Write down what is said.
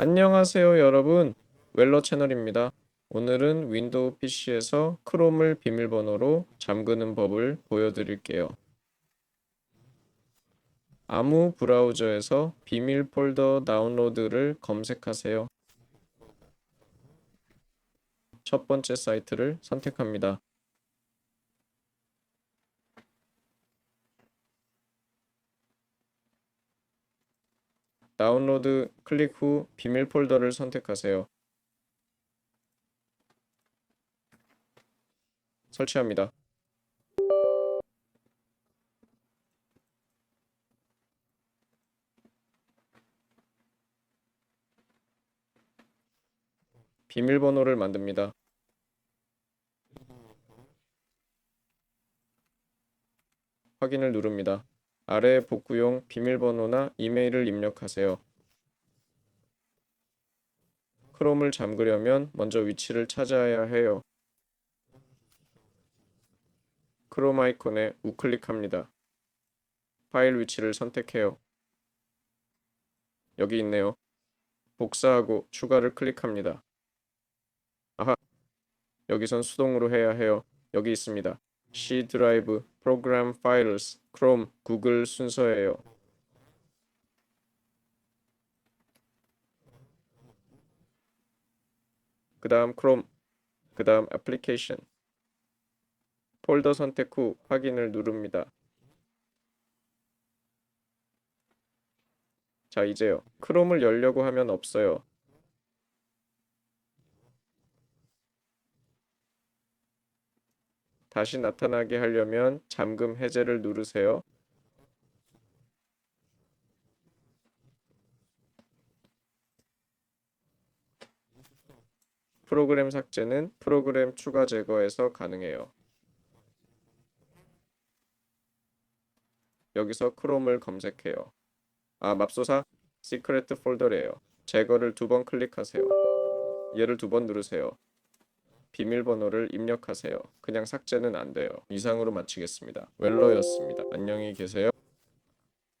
안녕하세요 여러분. 웰러 채널입니다. 오늘은 윈도우 PC에서 크롬을 비밀번호로 잠그는 법을 보여드릴게요. 아무 브라우저에서 비밀 폴더 다운로드를 검색하세요. 첫 번째 사이트를 선택합니다 다운로드 클릭 후 비밀 폴더를 선택하세요. 설치합니다. 비밀번호를 만듭니다. 확인을 누릅니다. 아래 복구용 비밀번호나 이메일을 입력하세요. 크롬을 잠그려면 먼저 위치를 찾아야 해요. 크롬 아이콘에 우클릭합니다. 파일 위치를 선택해요. 여기 있네요. 복사하고 추가를 클릭합니다. 아하, 여기선 수동으로 해야 해요. 여기 있습니다. C 드라이브, 프로그램 파일스, 크롬, 구글 순서예요. 그 다음 크롬, 그 다음 애플리케이션. 폴더 선택 후 확인을 누릅니다. 자, 이제요. 크롬을 열려고 하면 없어요. 다시 나타나게 하려면 잠금 해제를 누르세요. 프로그램 삭제는 프로그램 추가 제거에서 가능해요. 여기서 크롬을 검색해요. 아, 맙소사 시크릿 폴더래요. 제거를 두 번 클릭하세요. 얘를 두 번 누르세요. 비밀번호를 입력하세요. 그냥 삭제는 안 돼요. 이상으로 마치겠습니다. 웰러였습니다. 안녕히 계세요.